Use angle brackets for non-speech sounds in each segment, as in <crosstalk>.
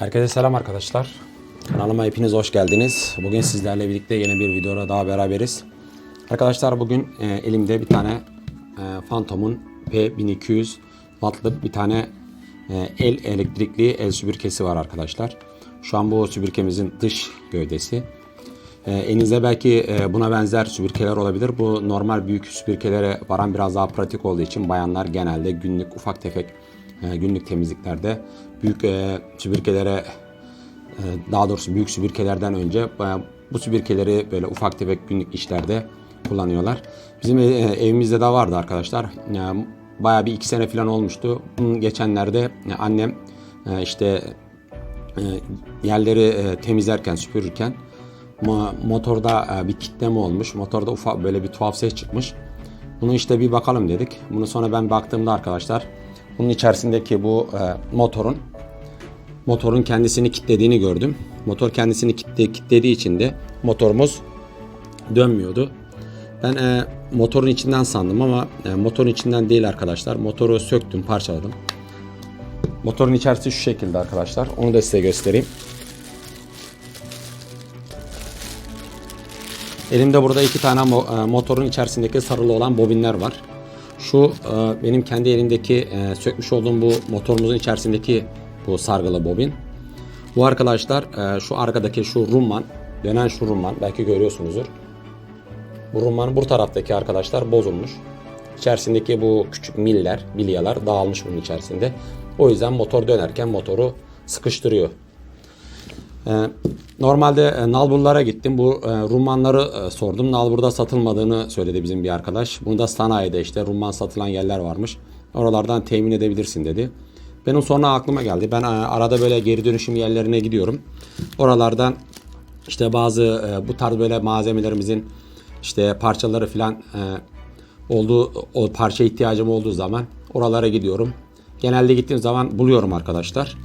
Herkese selam arkadaşlar. Kanalıma hepiniz hoş geldiniz. Bugün sizlerle birlikte yeni bir videoda daha beraberiz. Arkadaşlar bugün e, elimde bir tane e, Phantom'un P1200 wattlık bir tane e, el elektrikli el süpürgesi var arkadaşlar. Şu an bu süpürgemizin dış gövdesi. E, elinizde belki e, buna benzer süpürgeler olabilir. Bu normal büyük süpürgelere varan biraz daha pratik olduğu için bayanlar genelde günlük ufak tefek günlük temizliklerde büyük e, süpürgelere e, daha doğrusu büyük süpürgelerden önce e, bu süpürgeleri böyle ufak tefek günlük işlerde kullanıyorlar. Bizim e, evimizde de vardı arkadaşlar. E, Bayağı bir iki sene falan olmuştu. Geçenlerde e, annem e, işte e, yerleri e, temizlerken süpürürken mo- motorda e, bir kitleme olmuş. Motorda ufak böyle bir tuhaf ses çıkmış. Bunu işte bir bakalım dedik. Bunu sonra ben baktığımda arkadaşlar bunun içerisindeki bu e, motorun motorun kendisini kilitlediğini gördüm. Motor kendisini kitle, kilitlediği için de motorumuz dönmüyordu. Ben e, motorun içinden sandım ama e, motorun içinden değil arkadaşlar. Motoru söktüm, parçaladım. Motorun içerisi şu şekilde arkadaşlar. Onu da size göstereyim. Elimde burada iki tane e, motorun içerisindeki sarılı olan bobinler var. Şu e, benim kendi elimdeki e, sökmüş olduğum bu motorumuzun içerisindeki bu sargılı bobin. Bu arkadaşlar e, şu arkadaki şu rumman, dönen şu rumman belki görüyorsunuzdur. Bu rummanın bu taraftaki arkadaşlar bozulmuş. İçerisindeki bu küçük miller, bilyalar dağılmış bunun içerisinde. O yüzden motor dönerken motoru sıkıştırıyor. Ee, normalde e, nalburlara gittim. Bu e, rummanları e, sordum. Nalburda satılmadığını söyledi bizim bir arkadaş. Bunda sanayide işte rumman satılan yerler varmış. Oralardan temin edebilirsin dedi. Benim sonra aklıma geldi. Ben arada böyle geri dönüşüm yerlerine gidiyorum. Oralardan işte bazı bu tarz böyle malzemelerimizin işte parçaları falan e, olduğu o parça ihtiyacım olduğu zaman oralara gidiyorum. Genelde gittiğim zaman buluyorum arkadaşlar.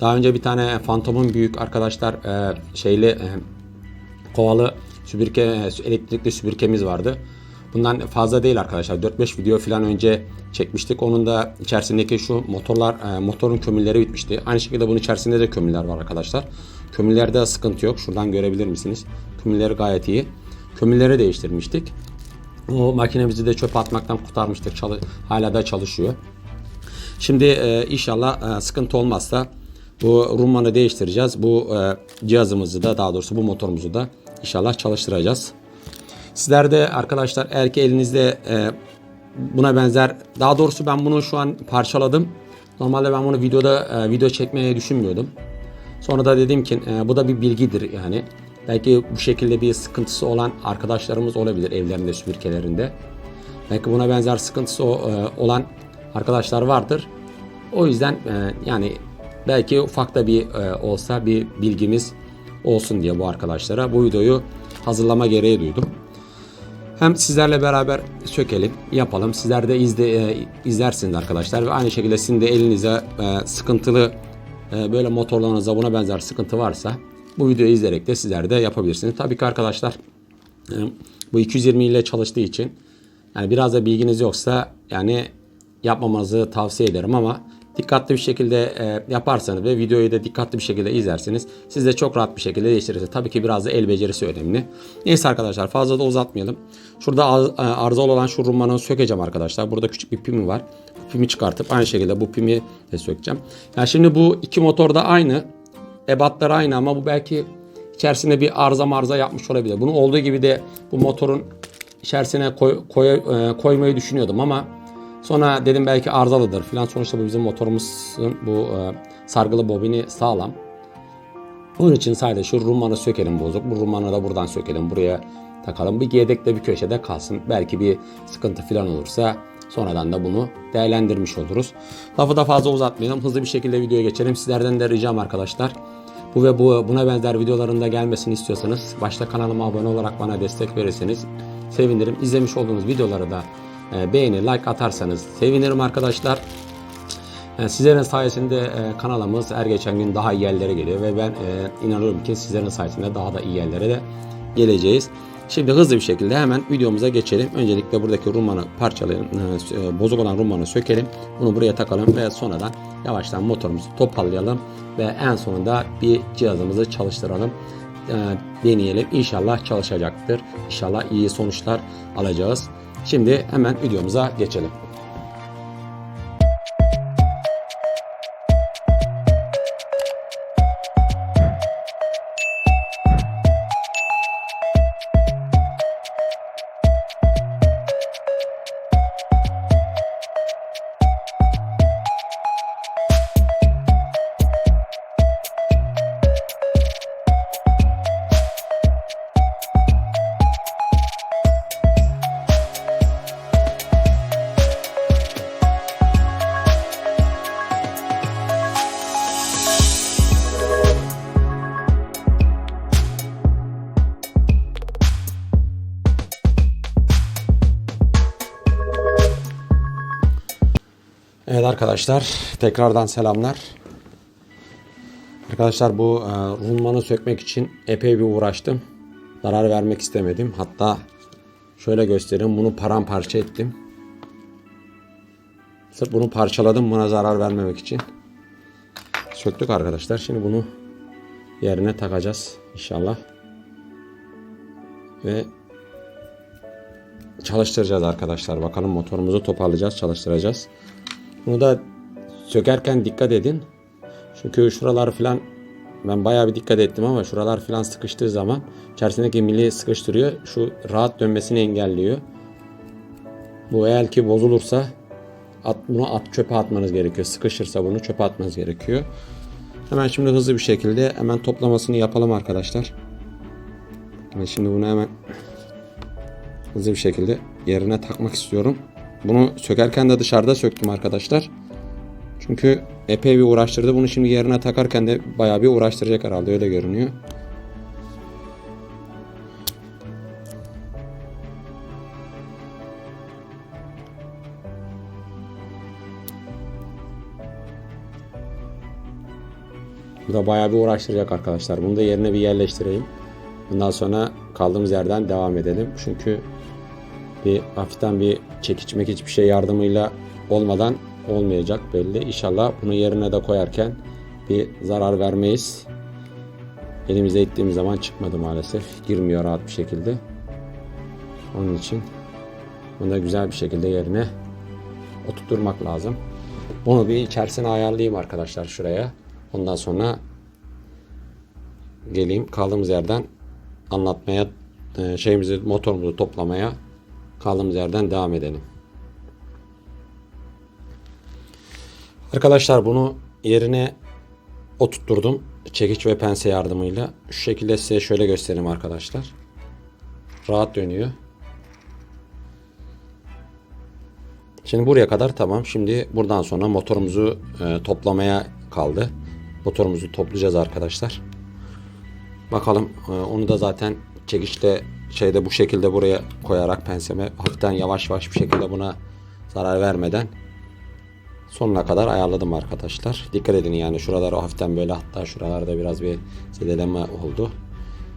Daha önce bir tane Phantom'un büyük arkadaşlar e, şeyli e, kovalı süpürge e, elektrikli süpürgemiz vardı. Bundan fazla değil arkadaşlar. 4-5 video falan önce çekmiştik. Onun da içerisindeki şu motorlar e, motorun kömürleri bitmişti. Aynı şekilde bunun içerisinde de kömürler var arkadaşlar. Kömürlerde sıkıntı yok. Şuradan görebilir misiniz? Kömürleri gayet iyi. Kömürleri değiştirmiştik. O makinemizi de çöpe atmaktan kurtarmıştık. Çalı- hala da çalışıyor. Şimdi e, inşallah e, sıkıntı olmazsa bu rummanı değiştireceğiz. Bu e, cihazımızı da daha doğrusu bu motorumuzu da inşallah çalıştıracağız. Sizler de arkadaşlar eğer ki elinizde e, buna benzer daha doğrusu ben bunu şu an parçaladım. Normalde ben bunu videoda e, video çekmeyi düşünmüyordum. Sonra da dedim ki e, bu da bir bilgidir yani. Belki bu şekilde bir sıkıntısı olan arkadaşlarımız olabilir evlerinde süpürgelerinde. Belki buna benzer sıkıntısı e, olan arkadaşlar vardır. O yüzden e, yani belki ufak da bir e, olsa bir bilgimiz olsun diye bu arkadaşlara bu videoyu hazırlama gereği duydum. Hem sizlerle beraber sökelim, yapalım. Sizler de izle, e, izlersiniz arkadaşlar. Ve aynı şekilde sizin de elinize e, sıkıntılı e, böyle motorlarınızda buna benzer sıkıntı varsa bu videoyu izleyerek de sizler de yapabilirsiniz. Tabii ki arkadaşlar e, bu 220 ile çalıştığı için yani biraz da bilginiz yoksa yani yapmamanızı tavsiye ederim ama dikkatli bir şekilde e, yaparsanız ve videoyu da dikkatli bir şekilde izlerseniz siz de çok rahat bir şekilde değiştirirsiniz. Tabii ki biraz da el becerisi önemli. Neyse arkadaşlar fazla da uzatmayalım. Şurada e, arızalı olan şu rummanı sökeceğim arkadaşlar. Burada küçük bir pimi var. Bu pimi çıkartıp aynı şekilde bu pimi de sökeceğim. Yani şimdi bu iki motor da aynı. Ebatlar aynı ama bu belki içerisinde bir arıza marza yapmış olabilir. Bunu olduğu gibi de bu motorun içerisine koy, koy- e, koymayı düşünüyordum ama sonra dedim belki arızalıdır falan. Sonuçta bu bizim motorumuzun bu e, sargılı bobini sağlam. Onun için sadece şu rummanı sökelim bozuk. Bu rummanı da buradan sökelim. Buraya takalım. Bir yedekte bir köşede kalsın. Belki bir sıkıntı falan olursa sonradan da bunu değerlendirmiş oluruz. Lafı da fazla uzatmayalım. Hızlı bir şekilde videoya geçelim. Sizlerden de ricam arkadaşlar. Bu ve bu buna benzer videoların da gelmesini istiyorsanız başta kanalıma abone olarak bana destek verirseniz sevinirim. İzlemiş olduğunuz videoları da beğeni, like atarsanız sevinirim arkadaşlar. Yani sizlerin sayesinde e, kanalımız her geçen gün daha iyi yerlere geliyor ve ben e, inanıyorum ki sizlerin sayesinde daha da iyi yerlere de geleceğiz. Şimdi hızlı bir şekilde hemen videomuza geçelim. Öncelikle buradaki rumanı parçalayalım. e, Bozuk olan rumanı sökelim. Bunu buraya takalım ve sonradan yavaştan motorumuzu toparlayalım. Ve en sonunda bir cihazımızı çalıştıralım. Deneyelim. İnşallah çalışacaktır. İnşallah iyi sonuçlar alacağız. Şimdi hemen videomuza geçelim. Arkadaşlar tekrardan selamlar. Arkadaşlar bu e, rulmanı sökmek için epey bir uğraştım. Zarar vermek istemedim. Hatta şöyle göstereyim bunu paramparça ettim. Sırf bunu parçaladım buna zarar vermemek için. Söktük arkadaşlar. Şimdi bunu yerine takacağız inşallah. Ve çalıştıracağız arkadaşlar. Bakalım motorumuzu toparlayacağız, çalıştıracağız. Bunu da sökerken dikkat edin. Çünkü şuralar filan ben bayağı bir dikkat ettim ama şuralar filan sıkıştığı zaman içerisindeki mili sıkıştırıyor. Şu rahat dönmesini engelliyor. Bu eğer ki bozulursa at, bunu at çöpe atmanız gerekiyor. Sıkışırsa bunu çöpe atmanız gerekiyor. Hemen şimdi hızlı bir şekilde hemen toplamasını yapalım arkadaşlar. Ben şimdi bunu hemen hızlı bir şekilde yerine takmak istiyorum. Bunu sökerken de dışarıda söktüm arkadaşlar. Çünkü epey bir uğraştırdı. Bunu şimdi yerine takarken de bayağı bir uğraştıracak herhalde öyle görünüyor. Bu da bayağı bir uğraştıracak arkadaşlar. Bunu da yerine bir yerleştireyim. Bundan sonra kaldığımız yerden devam edelim. Çünkü bir hafiften bir çekiç mekiç bir şey yardımıyla olmadan olmayacak belli. İnşallah bunu yerine de koyarken bir zarar vermeyiz. Elimize ittiğimiz zaman çıkmadı maalesef. Girmiyor rahat bir şekilde. Onun için bunu da güzel bir şekilde yerine oturtturmak lazım. Bunu bir içerisine ayarlayayım arkadaşlar şuraya. Ondan sonra geleyim kaldığımız yerden anlatmaya e, şeyimizi motorumuzu toplamaya kaldığımız yerden devam edelim. Arkadaşlar bunu yerine oturtturdum. Çekiç ve pense yardımıyla. Şu şekilde size şöyle göstereyim arkadaşlar. Rahat dönüyor. Şimdi buraya kadar tamam. Şimdi buradan sonra motorumuzu e, toplamaya kaldı. Motorumuzu toplayacağız arkadaşlar. Bakalım e, onu da zaten çekiçle şeyde bu şekilde buraya koyarak penseme hafiften yavaş yavaş bir şekilde buna zarar vermeden sonuna kadar ayarladım arkadaşlar. Dikkat edin yani şuralar hafiften böyle hatta şuralarda biraz bir zedeleme oldu.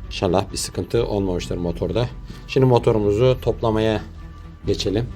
İnşallah bir sıkıntı olmamıştır motorda. Şimdi motorumuzu toplamaya geçelim.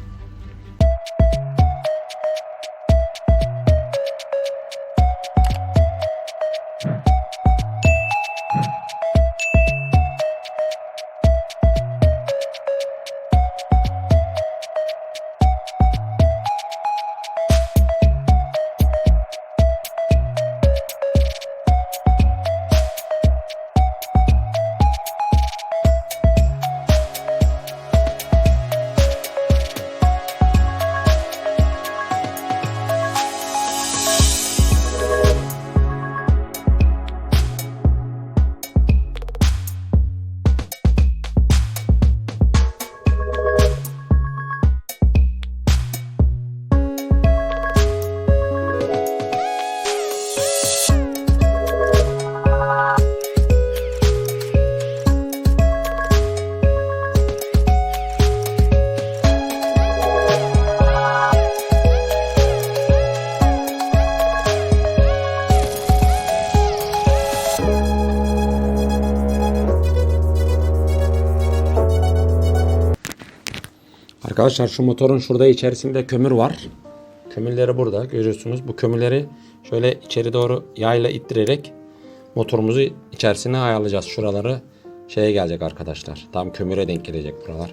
Arkadaşlar şu motorun şurada içerisinde kömür var. Kömürleri burada görüyorsunuz. Bu kömürleri şöyle içeri doğru yayla ittirerek motorumuzu içerisine ayarlayacağız. Şuraları şeye gelecek arkadaşlar. Tam kömüre denk gelecek buralar.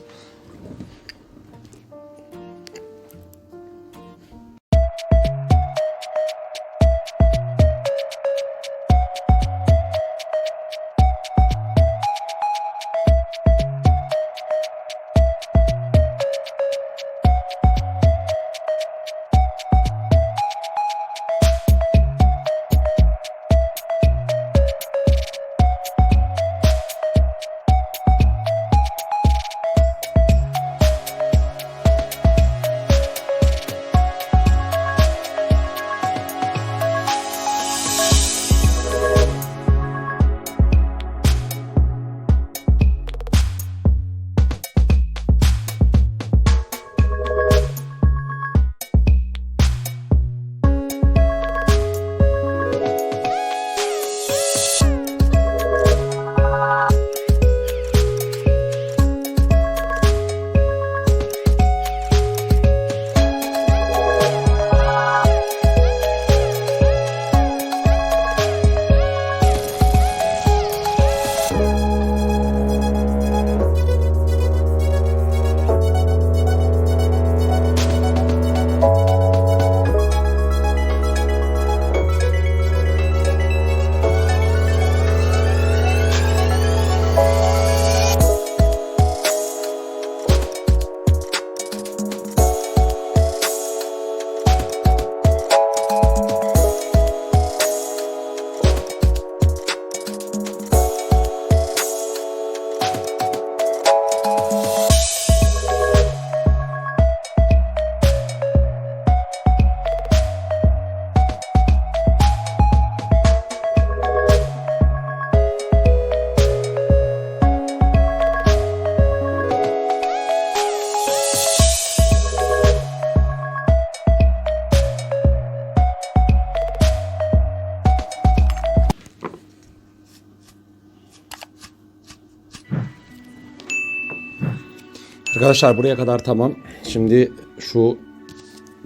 Arkadaşlar buraya kadar tamam. Şimdi şu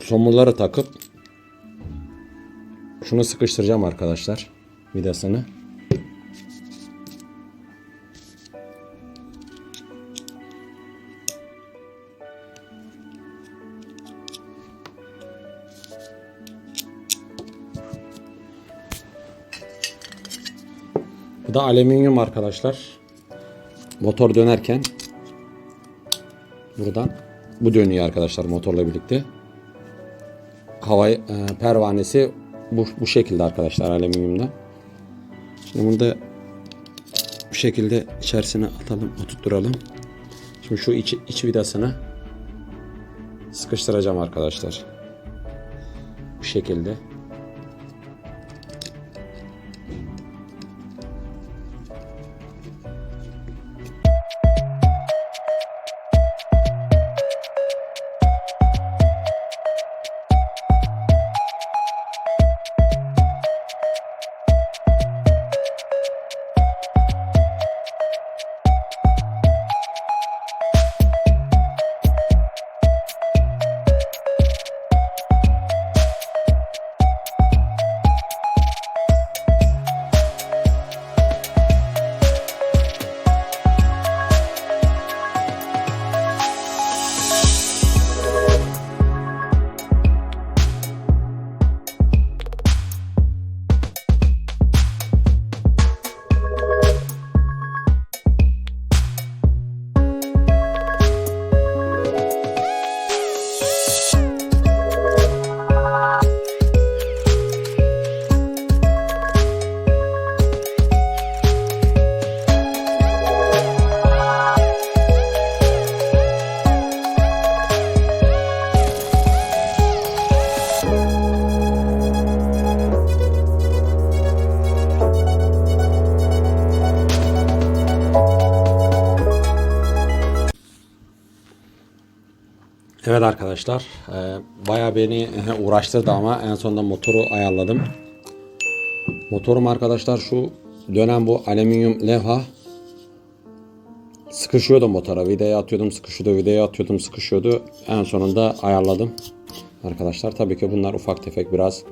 somunları takıp şunu sıkıştıracağım arkadaşlar. Vidasını. Bu da alüminyum arkadaşlar. Motor dönerken buradan bu dönüyor arkadaşlar motorla birlikte. Hava e, pervanesi bu, bu şekilde arkadaşlar alüminyumdan. Şimdi bunu da bu şekilde içerisine atalım, oturtturalım. Şimdi şu iç, iç vidasını sıkıştıracağım arkadaşlar. Bu şekilde. Evet arkadaşlar, e, bayağı beni <laughs> uğraştırdı ama en sonunda motoru ayarladım. Motorum arkadaşlar şu dönen bu alüminyum levha sıkışıyordu motora. Vidaya atıyordum, sıkışıyordu, vidaya atıyordum, sıkışıyordu. En sonunda ayarladım. Arkadaşlar tabii ki bunlar ufak tefek biraz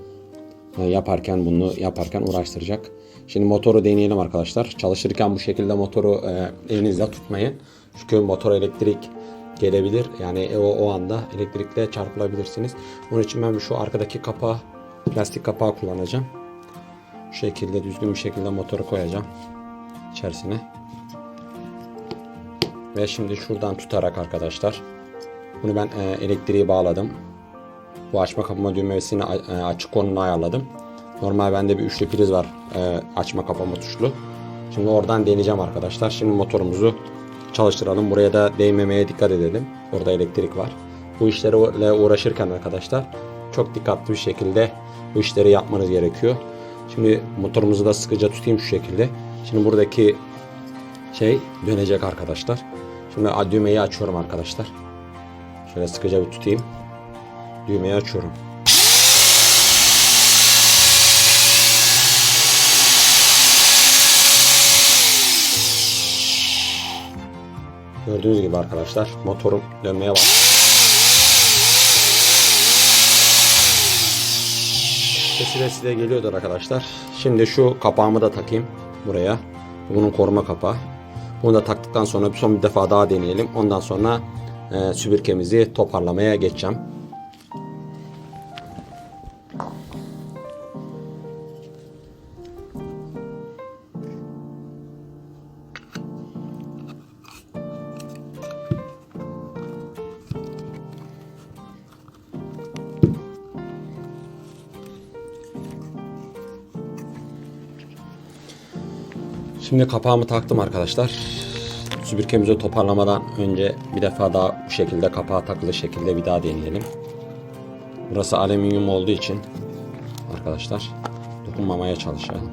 e, yaparken bunu yaparken uğraştıracak. Şimdi motoru deneyelim arkadaşlar. Çalışırken bu şekilde motoru e, elinizle tutmayın. Çünkü motor elektrik gelebilir. Yani e, o, o anda elektrikle çarpılabilirsiniz. Onun için ben şu arkadaki kapağı, plastik kapağı kullanacağım. Bu şekilde düzgün bir şekilde motoru koyacağım içerisine. Ve şimdi şuradan tutarak arkadaşlar bunu ben e, elektriği bağladım. Bu açma kapama düğmesini e, açık konumuna ayarladım. Normal bende bir üçlü priz var e, açma kapama tuşlu. Şimdi oradan deneyeceğim arkadaşlar. Şimdi motorumuzu çalıştıralım. Buraya da değmemeye dikkat edelim. Orada elektrik var. Bu işlerle uğraşırken arkadaşlar çok dikkatli bir şekilde bu işleri yapmanız gerekiyor. Şimdi motorumuzu da sıkıca tutayım şu şekilde. Şimdi buradaki şey dönecek arkadaşlar. Şimdi düğmeyi açıyorum arkadaşlar. Şöyle sıkıca bir tutayım. Düğmeyi açıyorum. Gördüğünüz gibi arkadaşlar motorum dönmeye başladı. Sesi de size geliyordur arkadaşlar. Şimdi şu kapağımı da takayım buraya. Bunun koruma kapağı. Bunu da taktıktan sonra bir son bir defa daha deneyelim. Ondan sonra e, süpürgemizi toparlamaya geçeceğim. Şimdi kapağımı taktım arkadaşlar. Süpürgemizi toparlamadan önce bir defa daha bu şekilde kapağı takılı şekilde bir daha deneyelim. Burası alüminyum olduğu için arkadaşlar dokunmamaya çalışalım.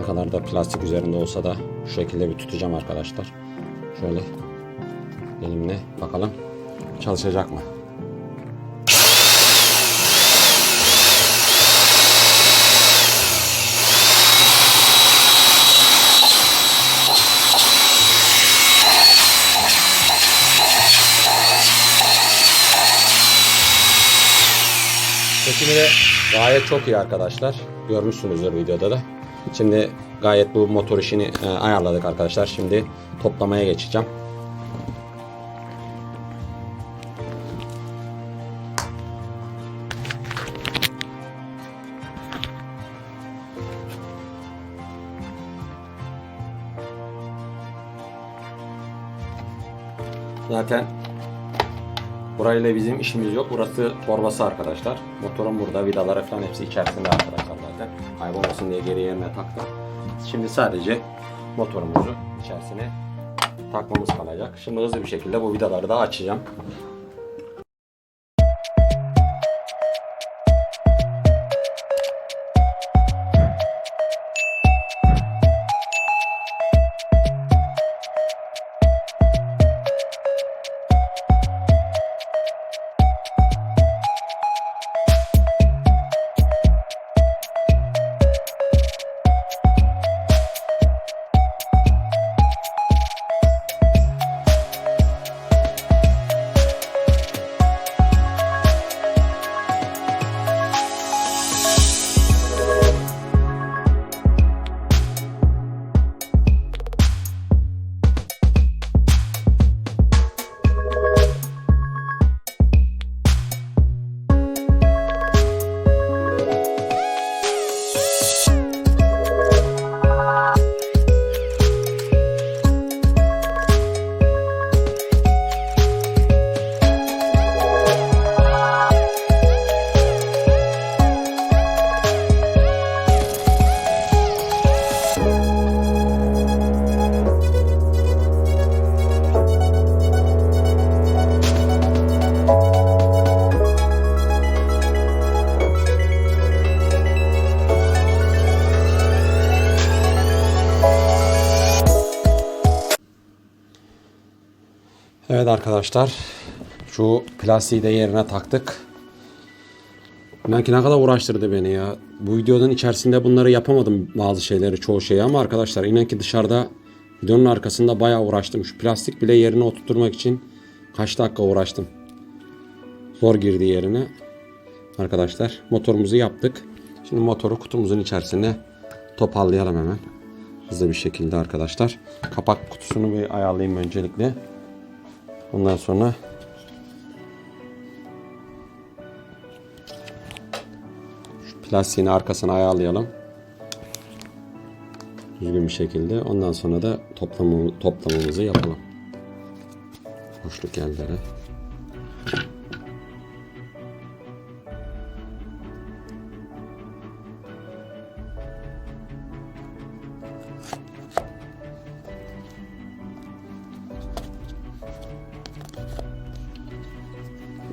Ne kadar da plastik üzerinde olsa da şu şekilde bir tutacağım arkadaşlar. Şöyle elimle bakalım çalışacak mı? Çekimi de gayet çok iyi arkadaşlar. Görmüşsünüzdür videoda da. Şimdi gayet bu motor işini e, ayarladık arkadaşlar. Şimdi toplamaya geçeceğim. Zaten Burayla bizim işimiz yok. Burası torbası arkadaşlar. Motorun burada vidaları falan hepsi içerisinde arkadaşlar zaten. Kaybolmasın diye geri yerine taktım. Şimdi sadece motorumuzu içerisine takmamız kalacak. Şimdi hızlı bir şekilde bu vidaları da açacağım. Arkadaşlar şu plastiği de yerine taktık. Belki ne kadar uğraştırdı beni ya. Bu videonun içerisinde bunları yapamadım bazı şeyleri çoğu şeyi ama arkadaşlar inan ki dışarıda Videonun arkasında bayağı uğraştım. Şu plastik bile yerine oturtturmak için kaç dakika uğraştım. Zor girdi yerine. Arkadaşlar motorumuzu yaptık. Şimdi motoru kutumuzun içerisine toparlayalım hemen. Hızlı bir şekilde arkadaşlar. Kapak kutusunu bir ayarlayayım öncelikle. Ondan sonra şu plastiğini arkasına ayarlayalım. Düzgün bir şekilde. Ondan sonra da toplamı, toplamamızı yapalım. Boşluk yerlere.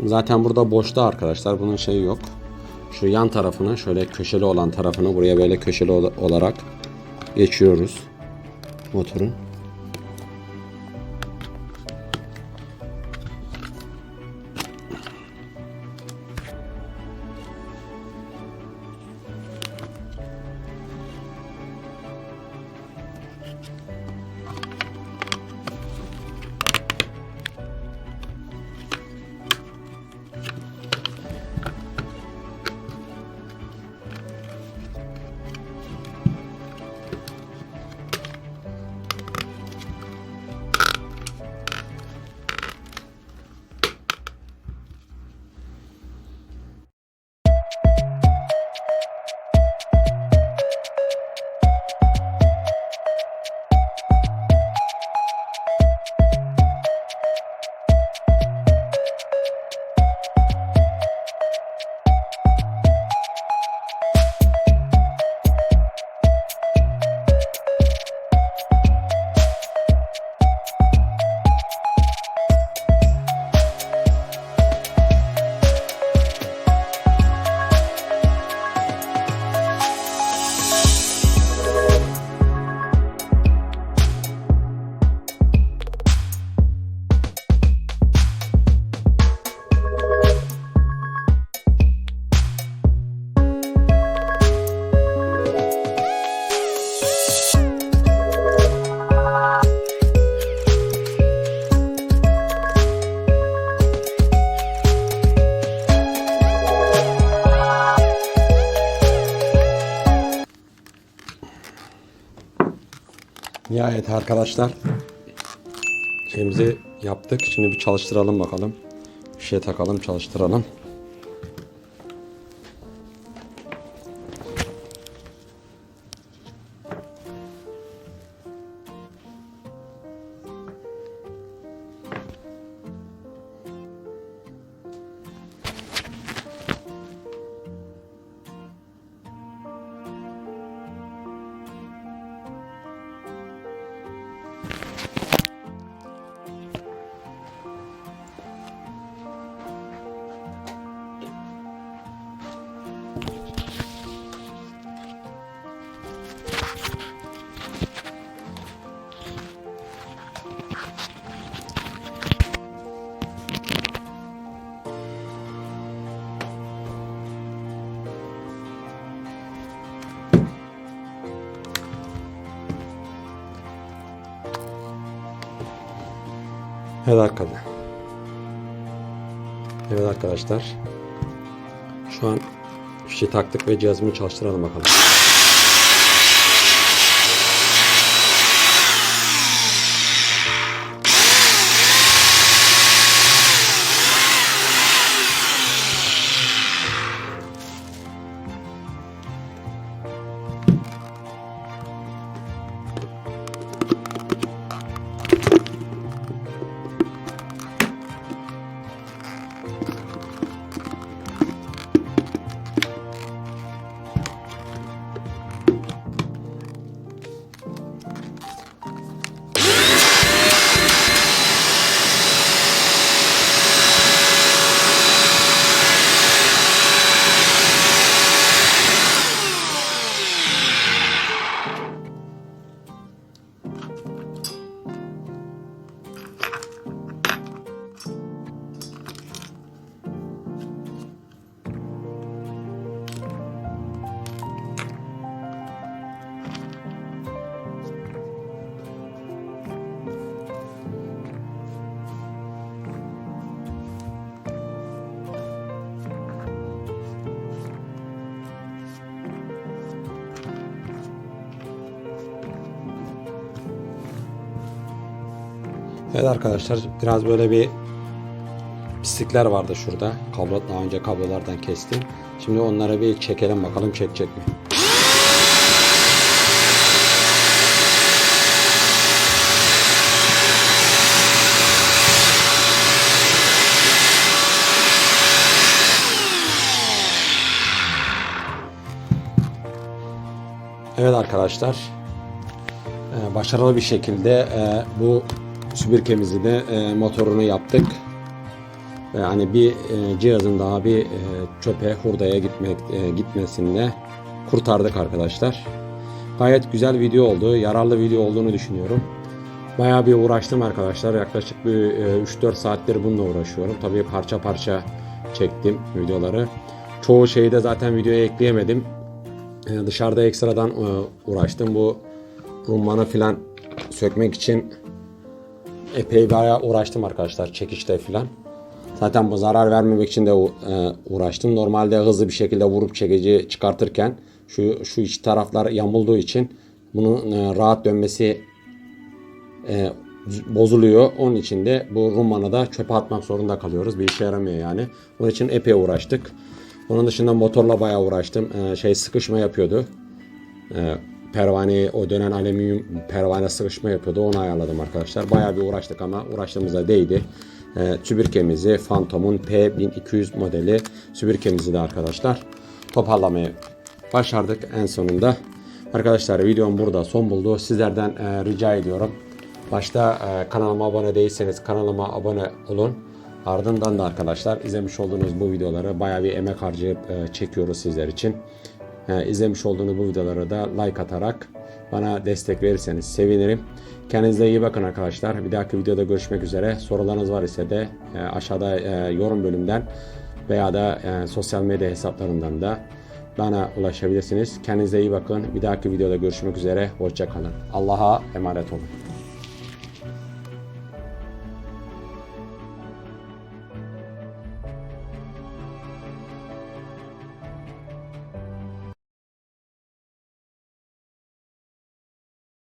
Zaten burada boşta arkadaşlar. Bunun şeyi yok. Şu yan tarafını şöyle köşeli olan tarafını buraya böyle köşeli ol- olarak geçiyoruz motorun. Nihayet arkadaşlar şeyimizi yaptık. Şimdi bir çalıştıralım bakalım. Bir şey takalım çalıştıralım. Evet arkadaşlar. Evet arkadaşlar. Şu an fişi taktık ve cihazımı çalıştıralım bakalım. Evet arkadaşlar biraz böyle bir pislikler vardı şurada. Kablo daha önce kablolardan kestim. Şimdi onları bir çekelim bakalım çekecek mi? Evet arkadaşlar e, başarılı bir şekilde e, bu süpürgemizi de e, motorunu yaptık. Ve hani bir e, cihazın daha bir e, çöpe hurdaya gitmek e, gitmesinde kurtardık arkadaşlar. Gayet güzel video oldu. Yararlı video olduğunu düşünüyorum. Bayağı bir uğraştım arkadaşlar. Yaklaşık bir e, 3-4 saattir bununla uğraşıyorum. Tabii parça parça çektim videoları. Çoğu şeyi de zaten videoya ekleyemedim. E, dışarıda ekstradan e, uğraştım. Bu rummanı filan sökmek için epey bayağı uğraştım arkadaşlar çekişte filan. Zaten bu zarar vermemek için de e, uğraştım. Normalde hızlı bir şekilde vurup çekici çıkartırken şu şu iç taraflar yamulduğu için bunun e, rahat dönmesi e, bozuluyor. Onun için de bu rummanı da çöpe atmak zorunda kalıyoruz. Bir işe yaramıyor yani. Onun için epey uğraştık. Onun dışında motorla bayağı uğraştım. Şey sıkışma yapıyordu. Pervaneyi o dönen alüminyum pervane sıkışma yapıyordu. Onu ayarladım arkadaşlar. Bayağı bir uğraştık ama uğraştığımıza değdi. E, süpürgemizi Phantom'un P1200 modeli süpürgemizi de arkadaşlar toparlamayı başardık en sonunda. Arkadaşlar videom burada son buldu. Sizlerden e, rica ediyorum. Başta e, kanalıma abone değilseniz kanalıma abone olun. Ardından da arkadaşlar izlemiş olduğunuz bu videoları bayağı bir emek harcayıp e, çekiyoruz sizler için. E, izlemiş olduğunuz bu videoları da like atarak bana destek verirseniz sevinirim. Kendinize iyi bakın arkadaşlar. Bir dahaki videoda görüşmek üzere. Sorularınız var ise de e, aşağıda e, yorum bölümden veya da e, sosyal medya hesaplarından da bana ulaşabilirsiniz. Kendinize iyi bakın. Bir dahaki videoda görüşmek üzere. Hoşçakalın. Allah'a emanet olun.